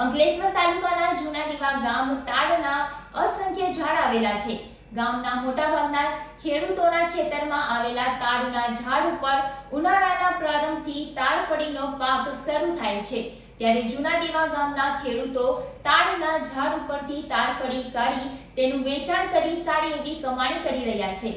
અંકલેશ્વર તાલુકાના જૂના દીવા ગામ તાડના અસંખ્ય ઝાડ આવેલા છે. ગામના મોટાભાગના ખેડૂતોના ખેતરમાં આવેલા તાડના ઝાડ ઉપર ઉનાળાના પ્રારંભથી તાડફળીનો પાક શરૂ થાય છે. ત્યારે જૂના દીવા ગામના ખેડૂતો તાડના ઝાડ ઉપરથી તાડફળી કાઢી તેનું વેચાણ કરી સારી એવી કમાણી કરી રહ્યા છે.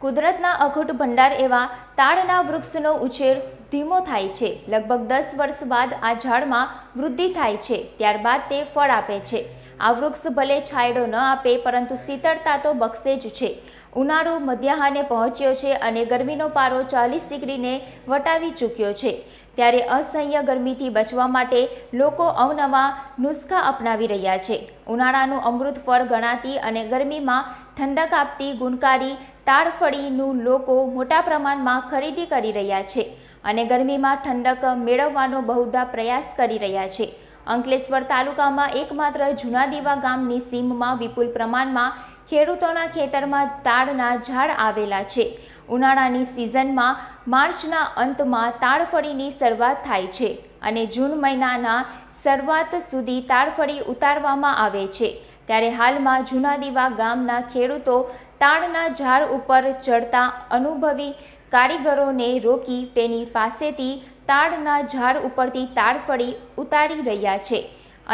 કુદરતના અખૂટ ભંડાર એવા તાડના વૃક્ષનો ઉછેર ધીમો થાય છે. લગભગ દસ વર્ષ બાદ આ ઝાડમાં વૃદ્ધિ થાય છે. ત્યારબાદ તે ફળ આપે છે. આ વૃક્ષ ભલે છાંયડો ન આપે, પરંતુ શીતળતા તો બક્ષે જ છે. ઉનાળો મધ્યાહને પહોંચ્યો છે અને ગરમીનો પારો ચાલીસ ડિગ્રીને વટાવી ચૂક્યો છે. ત્યારે અસહ્ય ગરમીથી બચવા માટે લોકો અવનવા નુસ્ખા અપનાવી રહ્યા છે. ઉનાળાનું અમૃત ફળ ગણાતી અને ગરમીમાં ઠંડક આપતી ગુણકારી તાડફળીનું લોકો મોટા પ્રમાણમાં ખરીદી કરી રહ્યા છે અને ગરમીમાં ઠંડક મેળવવાનો બહુધા પ્રયાસ કરી રહ્યા છે. અંકલેશ્વર તાલુકામાં એકમાત્ર જૂના દીવા ગામની સીમમાં વિપુલ પ્રમાણમાં ખેડૂતોના ખેતરમાં તાડના ઝાડ આવેલા છે. ઉનાળાની સિઝનમાં માર્ચના અંતમાં તાડફળીની શરૂઆત થાય છે અને જૂન મહિનાના શરૂઆત સુધી તાડફળી ઉતારવામાં આવે છે. ત્યારે હાલમાં જૂના દીવા ગામના ખેડૂતો તાડના ઝાડ ઉપર ચડતા અનુભવી કારીગરોને રોકી તેની પાસેથી તાડના ઝાડ ઉપરથી તાડફળી ઉતારી રહ્યા છે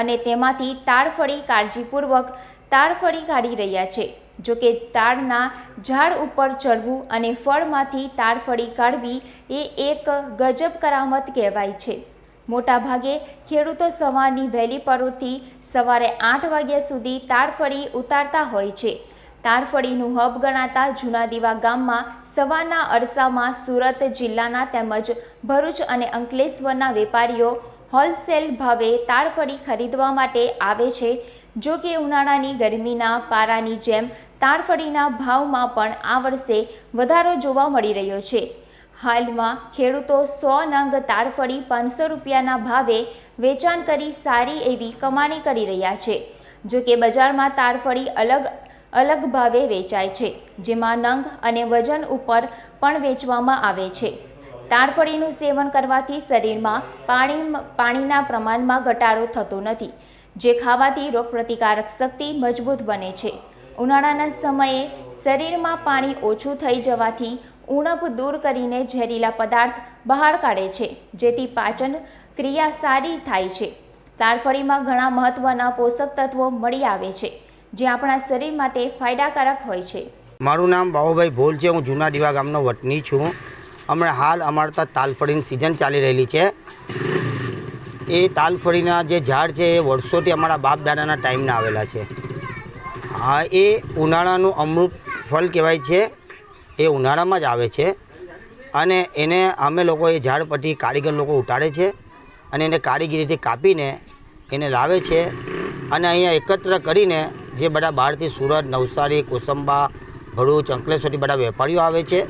અને તેમાંથી તાડફળી કાળજીપૂર્વક તાડફળી કાઢી રહ્યા છે. જો કે તાડના ઝાડ ઉપર ચડવું અને ફળમાંથી તાડફળી કાઢવી એ એક ગજબ કરામત કહેવાય છે. મોટાભાગે ખેડૂતો સવારની વહેલી પરોથી સવારે આઠ વાગ્યા સુધી તાડફળી ઉતારતા હોય છે. તાડફળીનું હબ ગણાતા જૂના દીવા ગામમાં સવારના અરસામાં સુરત જિલ્લાના તેમજ ભરૂચ અને અંકલેશ્વરના વેપારીઓ હોલસેલ ભાવે તાડફળી ખરીદવા માટે આવે છે. જો કે ઉનાળાની ગરમીના પારાની જેમ તાડફળીના ભાવમાં પણ આ વર્ષે વધારો જોવા મળી રહ્યો છે. હાલમાં ખેડૂતો સો નંગ તાડફળી પાંચસો રૂપિયાના ભાવે વેચાણ કરી સારી એવી કમાણી કરી રહ્યા છે. જો કે બજારમાં તાડફળી અલગ અલગ ભાવે વેચાય છે, જેમાં નંગ અને વજન ઉપર પણ વેચવામાં આવે છે. તાડફળીનું સેવન કરવાથી શરીરમાં પાણી, પાણીના પ્રમાણમાં ઘટાડો થતો નથી, જે ખાવાથી રોગપ્રતિકારક શક્તિ મજબૂત બને છે. ઉનાળાના સમયે શરીરમાં પાણી ઓછું થઈ જવાથી ઉણપ દૂર કરીને ઝેરીલા પદાર્થ બહાર કાઢે છે, જેથી પાચન ક્રિયા સારી થાય છે. તાડફળીમાં ઘણા મહત્ત્વના પોષક તત્વો મળી આવે છે. જે આપણા શરીર માટે ફાયદાકારક હોય છે. મારું નામ બાહુભાઈ ભોલ છે, હું જૂના દીવા ગામનો વતની છું. હમણાં હાલ અમારે ત્યાં તાલફળીની સિઝન ચાલી રહેલી છે. એ તાલફળીના જે ઝાડ છે, એ વર્ષોથી અમારા બાપ દાદાના ટાઈમના આવેલા છે. હા, એ ઉનાળાનું અમૃત ફળ કહેવાય છે. એ ઉનાળામાં જ આવે છે. અને એને અમે લોકો એ ઝાડ પરથી કારીગર લોકો ઉતારે છે. અને એને કારીગીરીથી કાપીને એને લાવે છે. અને અહીંયા એકત્ર કરીને જે બધા બહારથી સુરત નવસારી કોસંબા ભરૂચ અંકલેશ્વરથી બધા વેપારીઓ આવે છે.